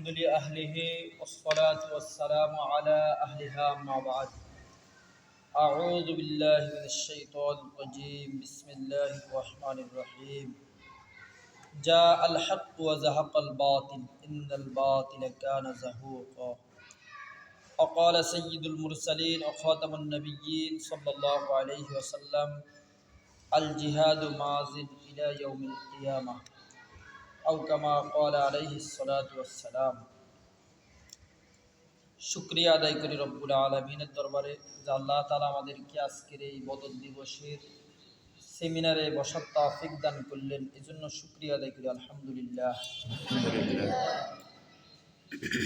الحمد لأهله والصلاة والسلام على أهلها ما بعد. أعوذ بالله من الشيطان الرجيم. بسم الله الرحمن الرحيم. جاء الحق وزهق الباطل. إن الباطل كان زهوقا. وقال سيد المرسلين وخاتم النبيين صلى الله عليه وسلم الجهاد مازن إلى يوم القيامة. আউ শুক্রিয়া আদায় করি রব্বুল আলমিনের দরবারে আল্লাহ তালা আমাদেরকে আজকের এই বদল দিবসের সেমিনারে বসার তাফিক দান করলেন, এজন্য শুক্রিয়া আদায় করি, আলহামদুলিল্লাহ।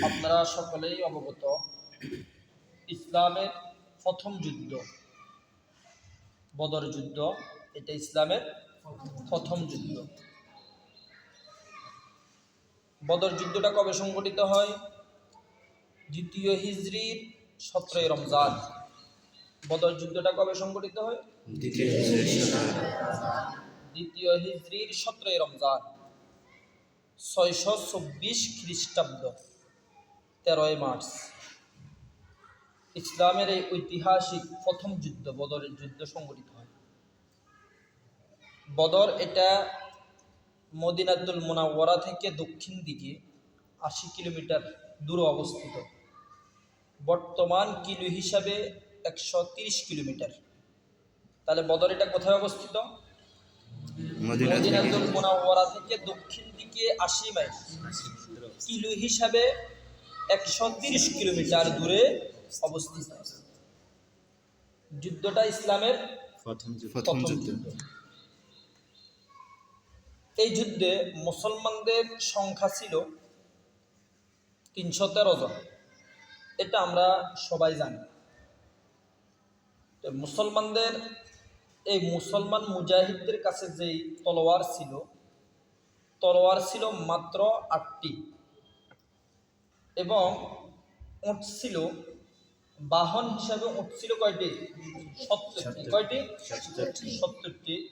আপনারা সকলেই অবগত, ইসলামের প্রথম যুদ্ধ, বদর যুদ্ধ, এটা ইসলামের প্রথম যুদ্ধ। বদর যুদ্ধটা কবে সংগঠিত হয়? দ্বিতীয় হিজরির সতেরোই রমজান। বদর যুদ্ধটা কবে সংগঠিত হয়? দ্বিতীয় হিজরির সতেরোই রমজান। ছয়শো চব্বিশ খ্রিস্টাব্দ তেরোই মার্চ। ইসলামের এই ঐতিহাসিক প্রথম যুদ্ধ বদরের যুদ্ধ সংগঠিত হয়। বদর এটা মদিনাতুল মোনাওয়ারা থেকে দক্ষিণ দিকে আশি কিলোমিটার দূরে অবস্থিত। বর্তমান কিলো হিসাবে একশো তিরিশ কিলোমিটার। তাহলে বদর এটা কোথায় অবস্থিত? মদিনা থেকে। মদিনাতুল মোনাওয়ারা থেকে দক্ষিণ দিকে আশি মাইল। কিলো হিসাবে একশো তিরিশ কিলোমিটার দূরে অবস্থিত। যুদ্ধটা ইসলামের প্রথম যুদ্ধ। এই যুদ্ধে মুসলমানদের সংখ্যা ছিল তিনশো তেরো জন। এটা আমরা সবাই জানি। মুসলমানদের এই মুসলমান মুজাহিদদের কাছে যেই তলোয়ার ছিল তলোয়ার ছিল মাত্র আটটি এবং উঁট ছিল বাহন হিসাবে উঁট ছিল কয়টি? সত্তরটি। কয়টি? সত্তরটি।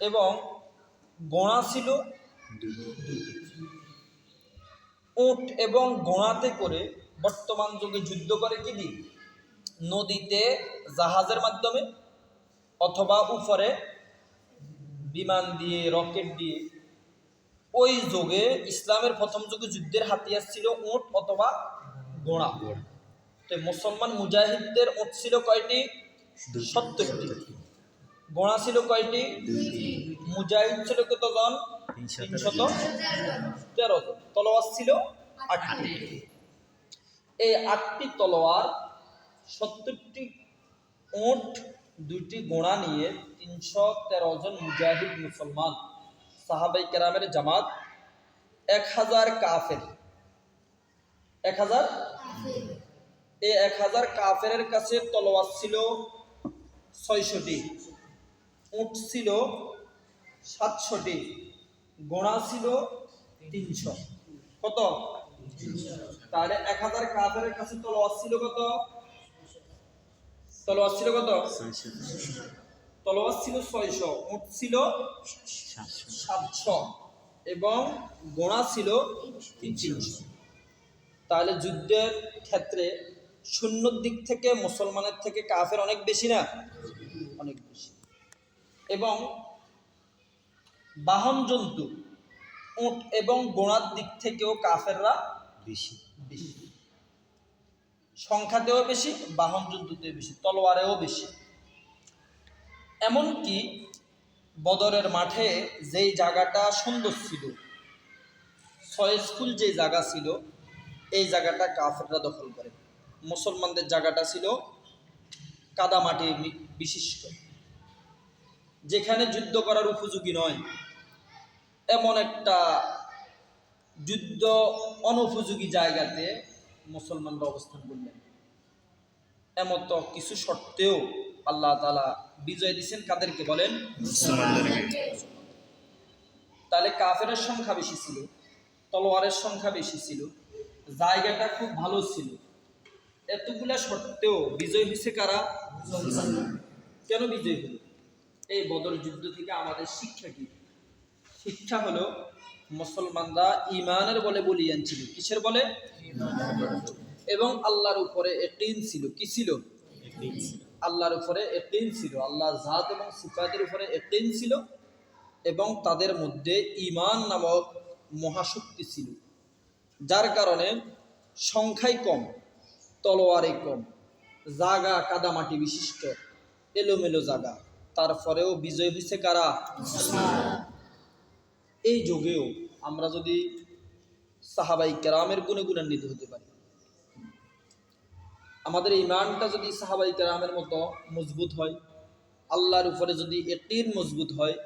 এবং গোড়া ছিল উট এবং গোড়াতে করে বর্তমান যুগে যুদ্ধ করে কি দি নদীতে জাহাজের মাধ্যমে অথবা উপরে বিমান দিয়ে রকেট দিয়ে। ওই যুগে ইসলামের প্রথম যুগে যুদ্ধের হাতিয়ার ছিল উট অথবা গোড়া তো মুসলমান মুজাহিদদের উট ছিল কয়টি? সত্তরটি। গোড়া ছিল কয়টি? মুজাহিদ ছিল কতজন? তিনশত তেরো জন তলোয়ার ছিল আটটি। এই আটটি তলোয়ার সত্তরটি উট দুটি গোড়া নিয়ে তিনশো তেরো জন মুজাহিদ মুসলমান সাহাবাই কেরামের জামাত এক হাজার কাফের। এক হাজার এই এক হাজার কাফের কাছে তলোয়ার ছিল ছয়শটি। উট ছিল সাতশোটি। গোড়া ছিল তিনশো। কত? তাহলে এক হাজার কাফের কাছে তলোয়ার ছিল কত? তলোয়ার ছিল কত? তলোয়ার ছিল ছয়শো উট ছিল সাতশো। এবং গোড়া ছিল তিনশো। তাহলে যুদ্ধের ক্ষেত্রে শূন্যর দিক থেকে মুসলমানের থেকে কাফের অনেক বেশি না? অনেক বেশি। এবং বাহন জন্তু, উট এবং গোড়ার দিক থেকেও কাফেররা বেশি বেশি। সংখ্যাতেও বেশি, বাহন জন্তুতেও বেশি, তলোয়ারেও বেশি। এমনকি বদরের মাঠে যেই জায়গাটা সুন্দর ছিল ছয় স্কুল যে জায়গা ছিল, এই জায়গাটা কাফেররা দখল করে। মুসলমানদের জায়গাটা ছিল কাদামাটি বিশিষ্ট। যেখানে যুদ্ধ করার উপযোগী নয়। এমন একটা যুদ্ধ অনুপযোগী জায়গাতে মুসলমানরা অবস্থান করলেন। এমত কিছু সত্ত্বেও আল্লাহ তালা বিজয় দিচ্ছেন কাদেরকে বলেন? তাহলে কাফেরের সংখ্যা বেশি ছিল তলোয়ারের সংখ্যা বেশি ছিল জায়গাটা খুব ভালো ছিল। এতগুলা সত্ত্বেও বিজয় হয়েছে কারা? কেন বিজয় হলো? এই বদর যুদ্ধ থেকে আমাদের শিক্ষা কি? শিক্ষা হলো মুসলমানরা ইমানের বলে বলিয়ান ছিল। কিসের বলে? এবং আল্লাহর উপরে একিন ছিল। কি ছিল? আল্লাহর উপরে একিন ছিল। আল্লাহ জাত এবং সিফাতের উপরে একিন ছিল এবং তাদের মধ্যে ইমান নামক মহাশক্তি ছিল। যার কারণে সংখ্যাই কম তলোয়ারে কম, জাগা কাদামাটি বিশিষ্ট, এলোমেলো জাগা। তারপরেও বিজয় হয়েছে কারা? এই যুগেও আমরা যদি সাহাবাই কেরামের গুণে গুণান্বিত হতে পারি, আমাদের ইমানটা যদি সাহাবাই কেরামের মতো মজবুত হয়, আল্লাহর উপরে যদি এটির মজবুত হয়,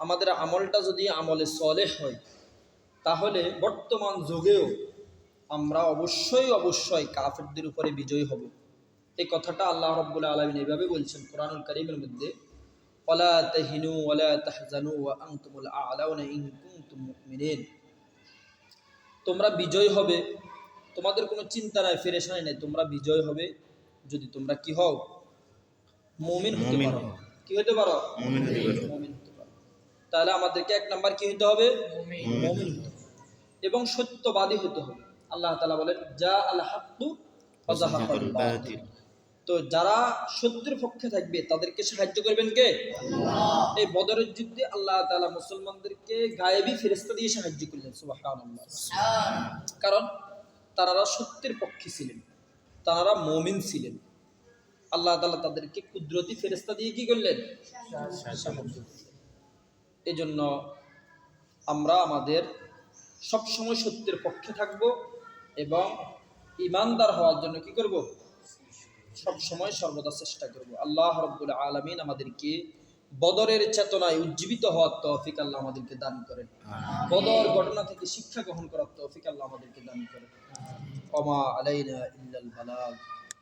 আমাদের আমলটা যদি আমলে সলেহ হয়, তাহলে বর্তমান যুগেও আমরা অবশ্যই অবশ্যই কাফেরদের উপরে বিজয়ী হব। এই কথাটা আল্লাহ রব্বুল আলমিন এইভাবে বলছেন কোরআনুল করিমের মধ্যে। ওলা তাহিনু ওলা তাহজানু ওয়া আনতুমুল আলাউনা ইন কুনতুম মুমিনিন। তোমরা বিজয় হবে। তোমাদের কোনো চিন্তা নাই ফেরেশানি নাই। তোমরা বিজয় হবে যদি তোমরা কি হও। মুমিন হতে পারো। কি হতে পারো? মুমিন হতে পারো। মুমিন হতে পারো। তাহলে আমাদেরকে এক নাম্বার কি হতে হবে। মুমিন। এবং সত্যবাদী হতে হবে। আল্লাহ তাআলা বলেন যা আল হাক্কু ওয়া জাহাকাল বাতিল। তো যারা সত্যের পক্ষে থাকবে তাদেরকে সাহায্য করবেন কে? এই বদরের যুদ্ধে আল্লাহ তাআলা মুসলমানদেরকে গায়েবী ফেরেশতা দিয়ে সাহায্য করলেন কারণ তারা সত্যের পক্ষে ছিলেন তারা মমিন ছিলেন। আল্লাহ তালা তাদেরকে কুদরতি ফেরেশতা দিয়ে কি করলেন? করলেন এই জন্য আমরা আমাদের সবসময় সত্যের পক্ষে থাকব এবং ইমানদার হওয়ার জন্য কি করব? সব সময় সর্বদা চেষ্টা করব। আল্লাহ রব্বুল আলমিন আমাদেরকে বদরের চেতনায় উজ্জীবিত হওয়ার তৌফিক আল্লাহ আমাদেরকে দান করেন। বদর ঘটনা থেকে শিক্ষা গ্রহণ করার তৌফিক আল্লাহ আমাদেরকে দান করেন। কমা আলাইনা ইল্লাল বালাগ।